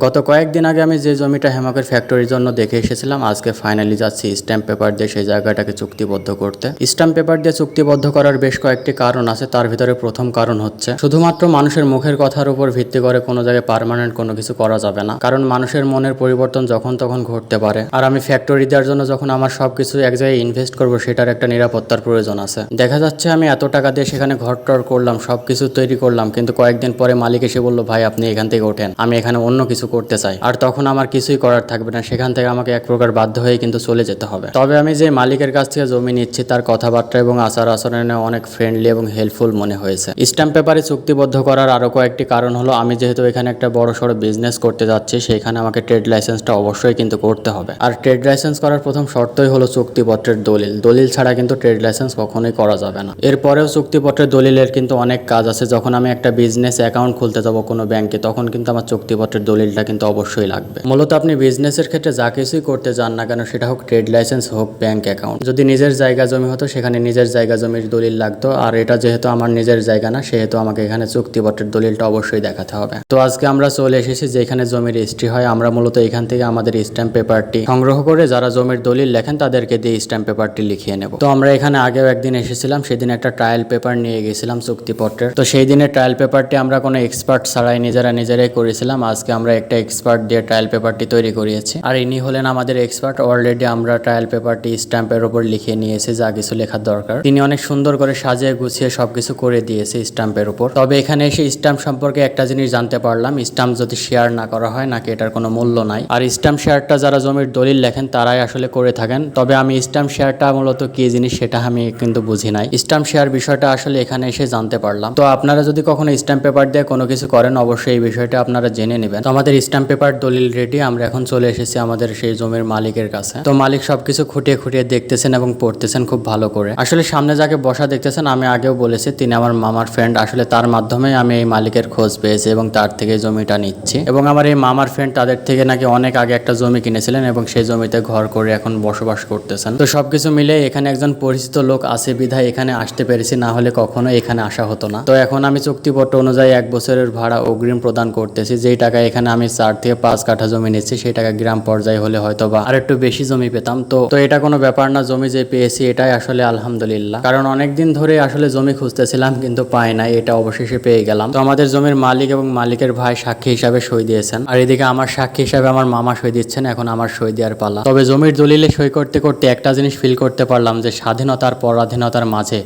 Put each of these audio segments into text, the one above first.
গত কয়েকদিন আগে আমি যে জমিটা হেমাকের ফ্যাক্টরির জন্য দেখে এসেছিলাম, আজকে ফাইনালি যাচ্ছি স্ট্যাম্প পেপার দিয়ে সেই জায়গাটাকে চুক্তিবদ্ধ করতে। স্ট্যাম্প পেপার দিয়ে চুক্তিবদ্ধ করার বেশ কয়েকটি কারণ আছে, তার ভিতরে প্রথম কারণ হচ্ছে, শুধুমাত্র মানুষের মুখের কথার উপর ভিত্তি করে কোনো জায়গায় পার্মানেন্ট কোনো কিছু করা যাবে না, কারণ মানুষের মনের পরিবর্তন যখন তখন ঘটতে পারে। আর আমি ফ্যাক্টরি দেওয়ার জন্য যখন আমার সবকিছু এক জায়গায় ইনভেস্ট করব, সেটার একটা নিরাপত্তার প্রয়োজন আছে। দেখা যাচ্ছে আমি এত টাকা দিয়ে সেখানে ঘর টর করলাম, সবকিছু তৈরি করলাম, কিন্তু কয়েকদিন পরে মালিক এসে বলল, ভাই, আপনি এখান থেকে ওঠেন, আমি এখানে অন্য কিছু করতে চাই। আর তখন আমার কিছুই করার থাকবে না। সেখান থেকে আমাকে এক প্রকার বাধ্য হয়ে কিন্তু চলে যেতে হবে। তবে আমি যে মালিকের কাছ থেকে জমি নিচ্ছি, তার কথাবার্তা এবং আচার আচরণে অনেক ফ্রেন্ডলি এবং হেল্পফুল মনে হয়েছে। স্ট্যাম্প পেপারে চুক্তিবদ্ধ করার আরও কয়েকটি কারণ হলো, আমি যেহেতু এখানে একটা বড় সড়ো বিজনেস করতে যাচ্ছি সেখানে আমাকে ট্রেড লাইসেন্সটা অবশ্যই কিন্তু করতে হবে। আর ট্রেড লাইসেন্স করার প্রথম শর্তই হলো চুক্তিপত্রের দলিল। দলিল ছাড়া কিন্তু ট্রেড লাইসেন্স কখনোই করা যাবে না। এরপরেও চুক্তিপত্রের দলিলের কিন্তু অনেক কাজ আছে। যখন আমি একটা বিজনেস অ্যাকাউন্ট খুলতে যাব কোনো ব্যাংকে তখন কিন্তু আমার চুক্তিপত্রের দলিলটা কিন্তু অবশ্যই লাগবে। মূলত আপনি বিজনেসের ক্ষেত্রে যা কিছুই করতে যান না কেন, সেটা হোক ট্রেড লাইসেন্স হোক ব্যাংক অ্যাকাউন্ট যদি নিজের জায়গা জমি হতো, সেখানে নিজের জায়গা জমির দলিল লাগতো। আর এটা যেহেতু আমার নিজের জায়গা না, সেহেতু আমাকে এখানে চুক্তিপত্রের দলিলটা অবশ্যই দেখাতে হবে। তো আজকে আমরা চলে এসেছি যেখানে জমির রেজিস্ট্রি হয়, আমরা মূলত এখান থেকে আমাদের স্ট্যাম্প পেপারটি সংগ্রহ করে যারা জমির দলিল লেখেন, তাদেরকে দিয়ে স্ট্যাম্প পেপারটি লিখিয়ে নেব। তো আমরা এখানে আগেও একদিন এসেছিলাম, সেদিন একটা ট্রায়াল পেপার নিয়ে গেছিলাম চুক্তিপত্রের। তো সেই দিনের ট্রায়াল পেপারটি আমরা কোনো এক্সপার্ট ছাড়াই নিজেরা নিজেরাই করেছিলাম। আজকে আমরা একটা এক্সপার্ট দিয়ে ট্রায়াল পেপারটি তৈরি করিয়েছি। আর ইনি হলেন আমাদের এক্সপার্ট অলরেডি আমরা ট্রায়াল পেপারটি স্ট্যাম্পের ওপর লিখে নিয়েছি, যা কিছু লেখার দরকার। তিনি অনেক সুন্দর করে সাজিয়ে গুছিয়ে সবকিছু করে দিয়েছে স্ট্যাম্পের উপর। তবে এখানে এসে স্ট্যাম্প সম্পর্কে একটা জিনিস জানতে পারলাম স্ট্যাম্প যদি শেয়ার না করা হয়, নাকি এটার কোনো মূল্য নাই। আর স্ট্যাম্প শেয়ারটা যারা জমির দলিল লেখেন, তারাই আসলে করে থাকেন। তবে আমি স্ট্যাম্প শেয়ারটা মূলত কি জিনিস সেটা আমি কিন্তু বুঝি নাই। স্ট্যাম্প শেয়ার বিষয়টা আসলে এখানে এসে জানতে পারলাম। তো আপনারা যদি কখনো স্ট্যাম্প পেপার দিয়ে কোনো কিছু করেন, অবশ্যই এই বিষয়টা আপনারা জেনে নেবেন। তো আমাদের স্ট্যাম্প পেপার দলিল রেডি আমরা এখন চলে এসেছি আমাদের সেই জমির মালিকের কাছে। তো মালিক সবকিছু খুঁটিয়ে খুঁটিয়ে দেখতেছেন এবং পড়তেছেন খুব ভালো করে। আসলে সামনে যাকে বসা দেখতেছেন, আমি আগেও বলেছি, তিনি আমার মামার ফ্রেন্ড আসলে তার মাধ্যমে আমি এই মালিকের খোঁজ পেয়েছি এবং তার থেকে জমিটা নিচ্ছি। এবং আমার এই মামার ফ্রেন্ড তাদের থেকে নাকি অনেক আগে একটা জমি কিনেছিলেন এবং সেই জমিতে ঘর করে এখন বসবাস করতেছেন। তো সবকিছু মিলে এখানে একজন পরিচিত লোক আছে, বিধায় এখানে আসতে পেরেছি, না হলে কখনো এখানে আসা হতো না। তো এখন আমি চুক্তিপত্র অনুযায়ী এক বছরের ভাড়া অগ্রিম প্রদান করতেছি, যেই টাকা এখানে আমি চার থেকে পাঁচ কাঠা জমি নিচ্ছি সেই টাকা গ্রাম পর্যায়ে হলে হয়তো বা আর একটু বেশি জমি পেতাম। তো তো এটা কোনো ব্যাপার না, জমি যে পেয়েছি এটাই আসলে আলহামদুলিল্লাহ। কারণ অনেকদিন ধরে আসলে জমি খুঁজতেছিলাম, কিন্তু পাই নাই, এটা অবশেষে পেয়ে গেলাম। তো আমাদের জমির মালিক এবং মালিকের ভাই সাক্ষী হিসাবে সই দিয়েছেন। আর এদিকে আমার সাক্ষী হিসাবে আমার মামা সই দিচ্ছেন, এখন আমার সই দেওয়ার পালা। তবে জমির দলিলে সই করতে করতে একটা জিনিস ফিল করতে পারলাম যে স্বাধীনতার পরাধীনতার মাঝে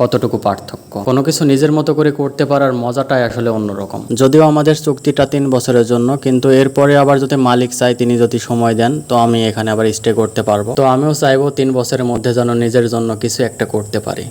কতটুকু পার্থক্য? কোনো কিছু নিজের মতো করে করতে পারার মজাটাই আসলে অন্যরকম। যদিও আমাদের চুক্তিটা তিন বছরের জন্য, কিন্তু এরপরে আবার যদি মালিক চাই তিনি যদি সময় দেন, তো আমি এখানে আবার স্টে করতে পারব। তো আমিও চাইব তিন বছরের মধ্যে যেন নিজের জন্য কিছু একটা করতে পারি।